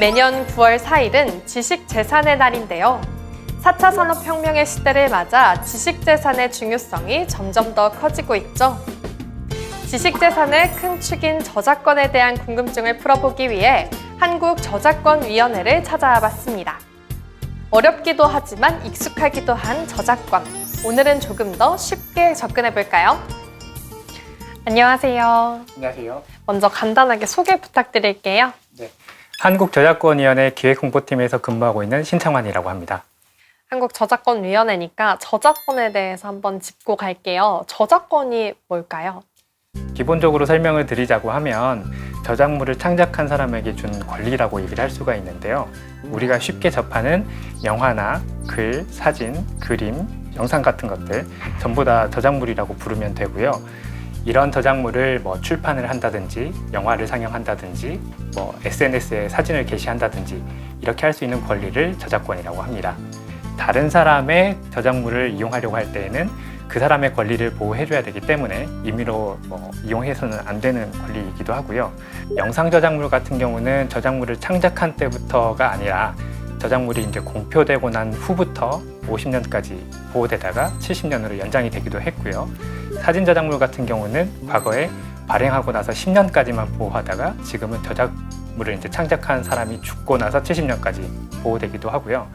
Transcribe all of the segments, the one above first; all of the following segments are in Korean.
매년 9월 4일은 지식재산의 날인데요. 4차 산업혁명의 시대를 맞아 지식재산의 중요성이 점점 더 커지고 있죠. 지식재산의 큰 축인 저작권에 대한 궁금증을 풀어보기 위해 한국저작권위원회를 찾아와 봤습니다. 어렵기도 하지만 익숙하기도 한 저작권. 오늘은 조금 더 쉽게 접근해 볼까요? 안녕하세요. 안녕하세요. 먼저 간단하게 소개 부탁드릴게요. 한국저작권위원회 기획홍보팀에서 근무하고 있는 신창환이라고 합니다. 한국저작권위원회니까 저작권에 대해서 한번 짚고 갈게요. 저작권이 뭘까요? 기본적으로 설명을 드리자고 하면 저작물을 창작한 사람에게 준 권리라고 얘기를 할 수가 있는데요. 우리가 쉽게 접하는 영화나 글, 사진, 그림, 영상 같은 것들 전부 다 저작물이라고 부르면 되고요. 이런 저작물을 뭐 출판을 한다든지 영화를 상영한다든지 뭐 SNS에 사진을 게시한다든지 이렇게 할 수 있는 권리를 저작권이라고 합니다. 다른 사람의 저작물을 이용하려고 할 때에는 그 사람의 권리를 보호해줘야 되기 때문에 임의로 뭐 이용해서는 안 되는 권리이기도 하고요. 영상 저작물 같은 경우는 저작물을 창작한 때부터가 아니라 저작물이 이제 공표되고 난 후부터 50년까지 보호되다가 70년으로 연장이 되기도 했고요. 사진 저작물 같은 경우는 과거에 발행하고 나서 10년까지만 보호하다가 지금은 저작물을 이제 창작한 사람이 죽고 나서 70년까지 보호되기도 하고요.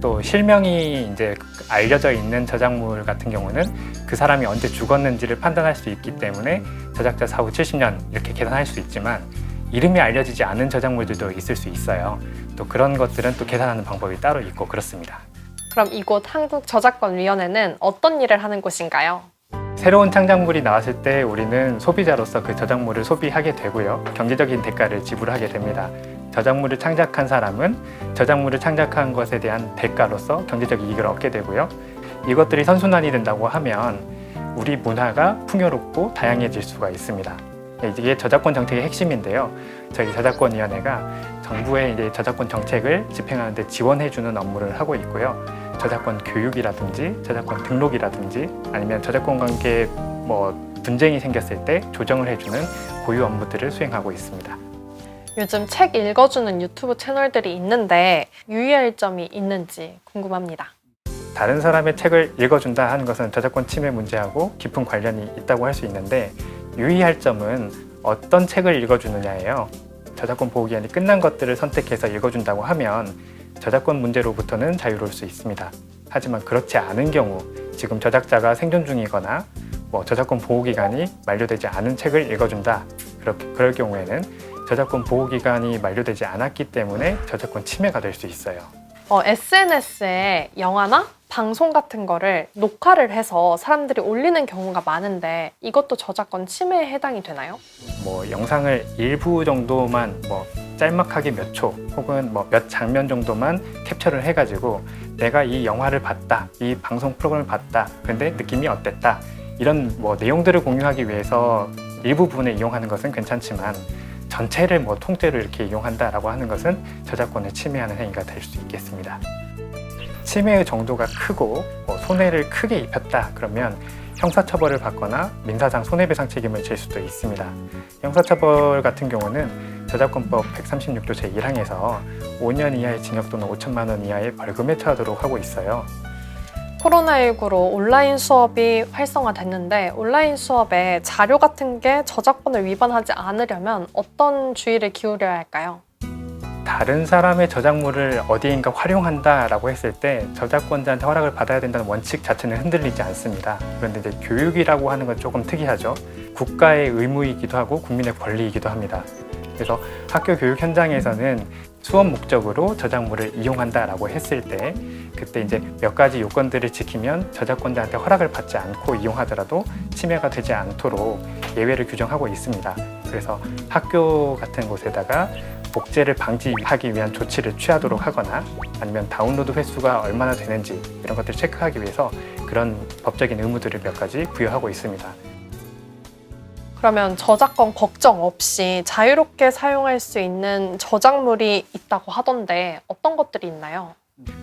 또 실명이 이제 알려져 있는 저작물 같은 경우는 그 사람이 언제 죽었는지를 판단할 수 있기 때문에 저작자 사후 70년 이렇게 계산할 수 있지만 이름이 알려지지 않은 저작물들도 있을 수 있어요. 또 그런 것들은 또 계산하는 방법이 따로 있고 그렇습니다. 그럼 이곳 한국 저작권위원회는 어떤 일을 하는 곳인가요? 새로운 창작물이 나왔을 때 우리는 소비자로서 그 저작물을 소비하게 되고요. 경제적인 대가를 지불하게 됩니다. 저작물을 창작한 사람은 저작물을 창작한 것에 대한 대가로서 경제적 이익을 얻게 되고요. 이것들이 선순환이 된다고 하면 우리 문화가 풍요롭고 다양해질 수가 있습니다. 이게 저작권 정책의 핵심인데요. 저희 저작권위원회가 정부의 이제 저작권 정책을 집행하는데 지원해주는 업무를 하고 있고요. 저작권 교육이라든지 저작권 등록이라든지 아니면 저작권 관계 뭐 분쟁이 생겼을 때 조정을 해주는 고유 업무들을 수행하고 있습니다. 요즘 책 읽어주는 유튜브 채널들이 있는데 유의할 점이 있는지 궁금합니다. 다른 사람의 책을 읽어준다 하는 것은 저작권 침해 문제하고 깊은 관련이 있다고 할 수 있는데 유의할 점은 어떤 책을 읽어주느냐예요. 저작권 보호 기한이 끝난 것들을 선택해서 읽어준다고 하면 저작권 문제로부터는 자유로울 수 있습니다. 하지만 그렇지 않은 경우 지금 저작자가 생존 중이거나 뭐 저작권 보호 기간이 만료되지 않은 책을 읽어준다. 그렇게 그럴 경우에는 저작권 보호 기간이 만료되지 않았기 때문에 저작권 침해가 될 수 있어요. 어, SNS에 영화나 방송 같은 거를 녹화를 해서 사람들이 올리는 경우가 많은데 이것도 저작권 침해에 해당이 되나요? 뭐 영상을 일부 정도만 뭐 짤막하게 몇 초 혹은 뭐 몇 장면 정도만 캡처를 해가지고 내가 이 영화를 봤다, 이 방송 프로그램을 봤다, 근데 느낌이 어땠다 이런 뭐 내용들을 공유하기 위해서 일부 분에 이용하는 것은 괜찮지만 전체를 뭐 통째로 이렇게 이용한다라고 하는 것은 저작권을 침해하는 행위가 될 수 있겠습니다. 침해의 정도가 크고 뭐 손해를 크게 입혔다 그러면 형사처벌을 받거나 민사상 손해배상 책임을 질 수도 있습니다. 형사처벌 같은 경우는 저작권법 136조 제1항에서 5년 이하의 징역 또는 5천만 원 이하의 벌금에 처하도록 하고 있어요. 코로나19로 온라인 수업이 활성화됐는데 온라인 수업에 자료 같은 게 저작권을 위반하지 않으려면 어떤 주의를 기울여야 할까요? 다른 사람의 저작물을 어디인가 활용한다라고 했을 때 저작권자한테 허락을 받아야 된다는 원칙 자체는 흔들리지 않습니다. 그런데 이제 교육이라고 하는 건 조금 특이하죠. 국가의 의무이기도 하고 국민의 권리이기도 합니다. 그래서 학교 교육 현장에서는 수업 목적으로 저작물을 이용한다라고 했을 때 그때 이제 몇 가지 요건들을 지키면 저작권자한테 허락을 받지 않고 이용하더라도 침해가 되지 않도록 예외를 규정하고 있습니다. 그래서 학교 같은 곳에다가 복제를 방지하기 위한 조치를 취하도록 하거나 아니면 다운로드 횟수가 얼마나 되는지 이런 것들을 체크하기 위해서 그런 법적인 의무들을 몇 가지 부여하고 있습니다. 그러면 저작권 걱정 없이 자유롭게 사용할 수 있는 저작물이 있다고 하던데 어떤 것들이 있나요?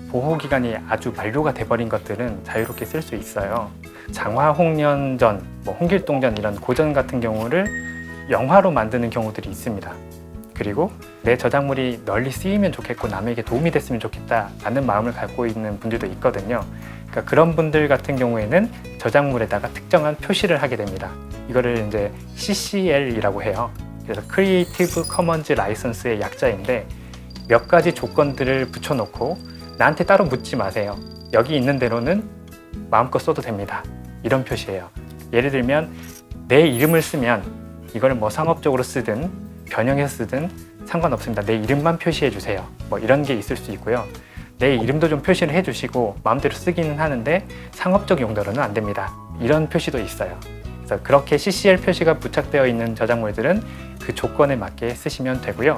보호 기간이 아주 만료가 돼버린 것들은 자유롭게 쓸 수 있어요. 장화 홍련전, 뭐 홍길동전 이런 고전 같은 경우를 영화로 만드는 경우들이 있습니다. 그리고 내 저작물이 널리 쓰이면 좋겠고 남에게 도움이 됐으면 좋겠다라는 마음을 갖고 있는 분들도 있거든요. 그러니까 그런 분들 같은 경우에는 저작물에다가 특정한 표시를 하게 됩니다. 이거를 이제 CCL이라고 해요. 그래서 Creative Commons 라이선스의 약자인데 몇 가지 조건들을 붙여놓고 나한테 따로 묻지 마세요. 여기 있는 대로는 마음껏 써도 됩니다. 이런 표시예요. 예를 들면 내 이름을 쓰면 이걸 뭐 상업적으로 쓰든 변형해서 쓰든 상관없습니다. 내 이름만 표시해 주세요. 뭐 이런 게 있을 수 있고요. 내 이름도 좀 표시를 해주시고 마음대로 쓰기는 하는데 상업적 용도로는 안 됩니다. 이런 표시도 있어요. 그래서 그렇게 CCL 표시가 부착되어 있는 저작물들은 그 조건에 맞게 쓰시면 되고요.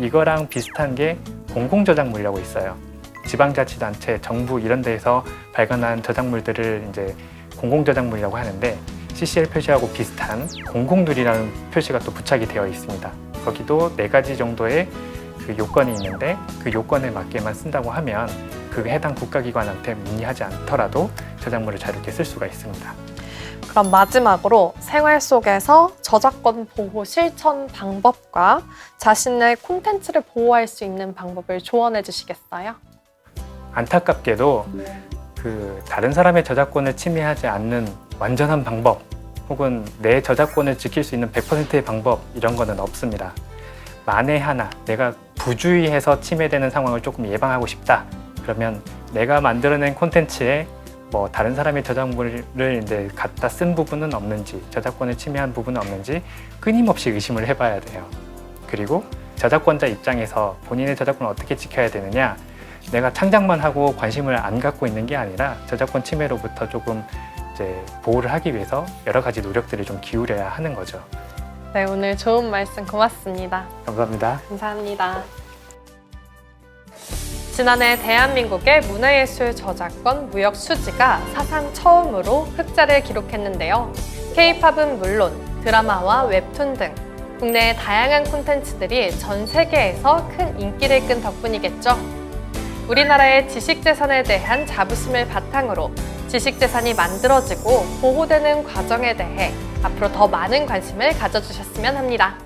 이거랑 비슷한 게 공공 저작물이라고 있어요. 지방자치단체, 정부 이런 데에서 발간한 저작물들을 이제 공공 저작물이라고 하는데 CCL 표시하고 비슷한 공공누리라는 표시가 또 부착이 되어 있습니다. 거기도 네 가지 정도의 그 요건이 있는데 그 요건에 맞게만 쓴다고 하면 그 해당 국가기관한테 문의하지 않더라도 저작물을 자유롭게 쓸 수가 있습니다. 그럼 마지막으로 생활 속에서 저작권 보호 실천 방법과 자신의 콘텐츠를 보호할 수 있는 방법을 조언해 주시겠어요? 안타깝게도 그 다른 사람의 저작권을 침해하지 않는 완전한 방법 혹은 내 저작권을 지킬 수 있는 100%의 방법 이런 거는 없습니다. 만에 하나 내가 부주의해서 침해되는 상황을 조금 예방하고 싶다. 그러면 내가 만들어낸 콘텐츠에 뭐 다른 사람의 저작물을 이제 갖다 쓴 부분은 없는지 저작권을 침해한 부분은 없는지 끊임없이 의심을 해봐야 돼요. 그리고 저작권자 입장에서 본인의 저작권을 어떻게 지켜야 되느냐 내가 창작만 하고 관심을 안 갖고 있는 게 아니라 저작권 침해로부터 조금 이제 보호를 하기 위해서 여러 가지 노력들을 좀 기울여야 하는 거죠. 네, 오늘 좋은 말씀 고맙습니다. 감사합니다. 감사합니다. 지난해 대한민국의 문화예술 저작권 무역 수지가 사상 처음으로 흑자를 기록했는데요. K-팝은 물론 드라마와 웹툰 등 국내의 다양한 콘텐츠들이 전 세계에서 큰 인기를 끈 덕분이겠죠. 우리나라의 지식재산에 대한 자부심을 바탕으로 지식재산이 만들어지고 보호되는 과정에 대해 앞으로 더 많은 관심을 가져주셨으면 합니다.